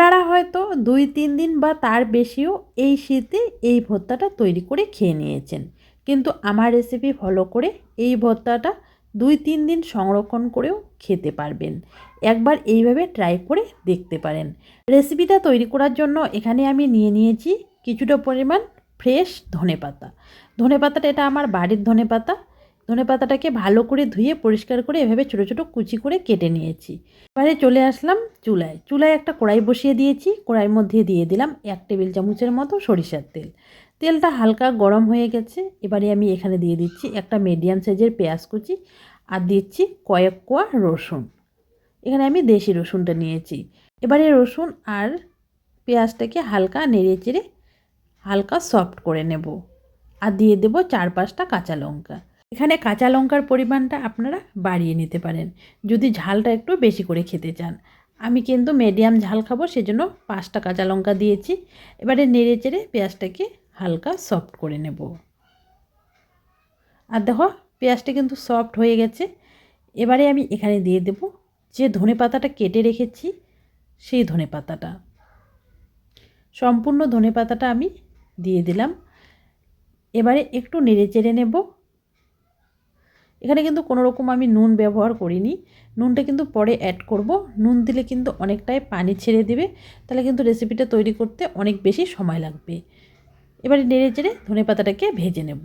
আপনারা হয়তো দুই, তিন দিন বা তার বেশিও এই শীতে এই ভর্তাটা তৈরি করে খেয়ে নিয়েছেন। কিন্তু আমার রেসিপি ফলো করে এই ভর্তাটা দুই, তিন দিন সংরক্ষণ করেও খেতে পারবেন। একবার এইভাবে ট্রাই করে দেখতে পারেন। রেসিপিটা তৈরি করার জন্য এখানে আমি নিয়ে নিয়েছি কিছুটা পরিমাণ ফ্রেশ ধনেপাতা। ধনেপাতাটা এটা আমার বাড়ির ধনেপাতা ধনেপাতাটাকে ভালো করে ধুয়ে পরিষ্কার করে এভাবে ছোটো ছোটো কুচি করে কেটে নিয়েছি। এবারে চলে আসলাম চুলায়। চুলায় একটা কড়াই বসিয়ে দিয়েছি। কড়াইয়ের মধ্যে দিয়ে দিলাম এক টেবিল চামচের মতো সরিষার তেল। তেলটা হালকা গরম হয়ে গেছে। এবারে আমি এখানে দিয়ে দিচ্ছি একটা মিডিয়াম সাইজের পেঁয়াজ কুচি আর দিচ্ছি কয়েক কোয়া রসুন। এখানে আমি দেশি রসুনটা নিয়েছি। এবারে রসুন আর পেঁয়াজটাকে হালকা নেড়ে চেড়ে হালকা সফট করে নেব। আর দিয়ে দেব চার পাঁচটা কাঁচা লঙ্কা। এখানে কাঁচা লঙ্কার পরিমাণটা আপনারা বাড়িয়ে নিতে পারেন। যদি ঝালটা একটু বেশি করে খেতে চান। আমি কিন্তু মিডিয়াম ঝাল খাব, সেজন্য পাঁচটা কাঁচা লঙ্কা দিয়েছি। এবারে নেড়ে চেড়ে পেঁয়াজটাকে হালকা সফট করে নেব। আর দেখো, পেঁয়াজটা কিন্তু সফট হয়ে গেছে। এবারে আমি এখানে দিয়ে দেব যে ধনে পাতাটা কেটে রেখেছি, সেই ধনে পাতাটা। সম্পূর্ণ ধনে পাতাটা আমি দিয়ে দিলাম। এবারে একটু নেড়ে চেড়ে নেব। এখানে কিন্তু কোনো রকম আমি নুন ব্যবহার করিনি। নুনটা কিন্তু পরে অ্যাড করব। নুন দিলে কিন্তু অনেকটাই পানি ছেড়ে দেবে। তাহলে কিন্তু রেসিপিটা তৈরি করতে অনেক বেশি সময় লাগবে। এবারে নেড়ে চেড়ে ধনে পাতাটাকে ভেজে নেব।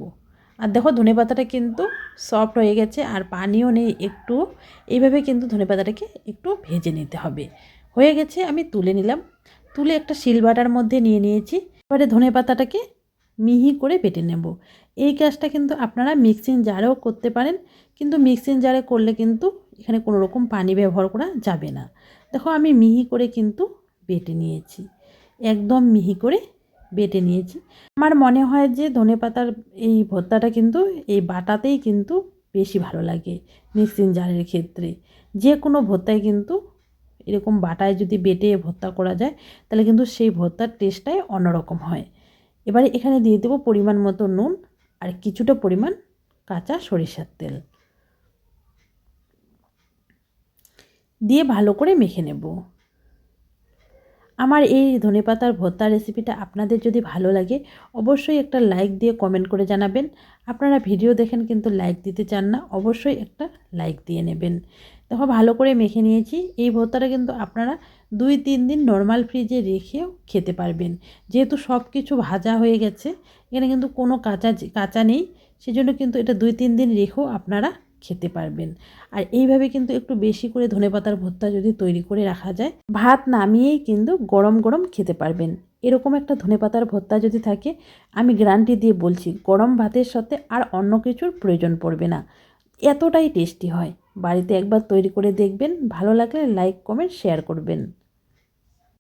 আর দেখো ধনে পাতাটা কিন্তু সফট হয়ে গেছে আর পানিও নেই একটু। এইভাবে কিন্তু ধনে পাতাটাকে একটু ভেজে নিতে হবে। হয়ে গেছে আমি তুলে নিলাম। তুলে একটা শিলবাটার মধ্যে নিয়ে নিয়েছি। এবারে ধনে পাতাটাকে মিহি করে বেটে নেব। এই কাজটা কিন্তু আপনারা মিক্সিং জারেও করতে পারেন, কিন্তু মিক্সিং জারে করলে কিন্তু এখানে কোনো রকম পানি ব্যবহার করা যাবে না। দেখো আমি মিহি করে কিন্তু বেটে নিয়েছি, একদম মিহি করে বেটে নিয়েছি। আমার মনে হয় যে ধনে পাতার এই ভর্তাটা কিন্তু এই বাটাতেই কিন্তু বেশি ভালো লাগে মিক্সিং জারের ক্ষেত্রে। যে কোনো ভর্তায় কিন্তু এরকম বাটায় যদি বেটে ভর্তা করা যায়, তাহলে কিন্তু সেই ভর্তার টেস্টটাই অন্যরকম হয়। এবারে এখানে দিয়ে দেবো পরিমাণ মতো নুন আর কিছুটা পরিমাণ কাঁচা সরিষার তেল। দিয়ে ভালো করে মেখে নেব। আমার এই ধনেপাতার ভর্তা রেসিপিটা আপনাদের যদি ভালো লাগে, অবশ্যই একটা লাইক দিয়ে কমেন্ট করে জানাবেন। আপনারা ভিডিও দেখেন কিন্তু লাইক দিতে চান না, অবশ্যই একটা লাইক দিয়ে নেবেন। দেখো, ভালো করে মেখে নিয়েছি। এই ভর্তাটা কিন্তু আপনারা দুই, তিন দিন নর্মাল ফ্রিজে রেখেও খেতে পারবেন। যেহেতু সব কিছু ভাজা হয়ে গেছে, এখানে কিন্তু কোনো কাঁচা কাঁচা নেই, সেজন্য কিন্তু এটা দুই, তিন দিন রেখেও আপনারা খেতে পারবেন। আর এইভাবে কিন্তু একটু বেশি করে ধনেপাতার ভর্তা যদি তৈরি করে রাখা যায়, ভাত নামিয়েই কিন্তু গরম গরম খেতে পারবেন। এরকম একটা ধনেপাতার ভর্তা যদি থাকে, আমি গ্যারান্টি দিয়ে বলছি, গরম ভাতের সাথে আর অন্য কিছুর প্রয়োজন পড়বে না। এতটাই টেস্টি হয়। বাড়িতে একবার তৈরি করে দেখবেন, ভালো লাগলে লাইক কমেন্ট শেয়ার করবেন।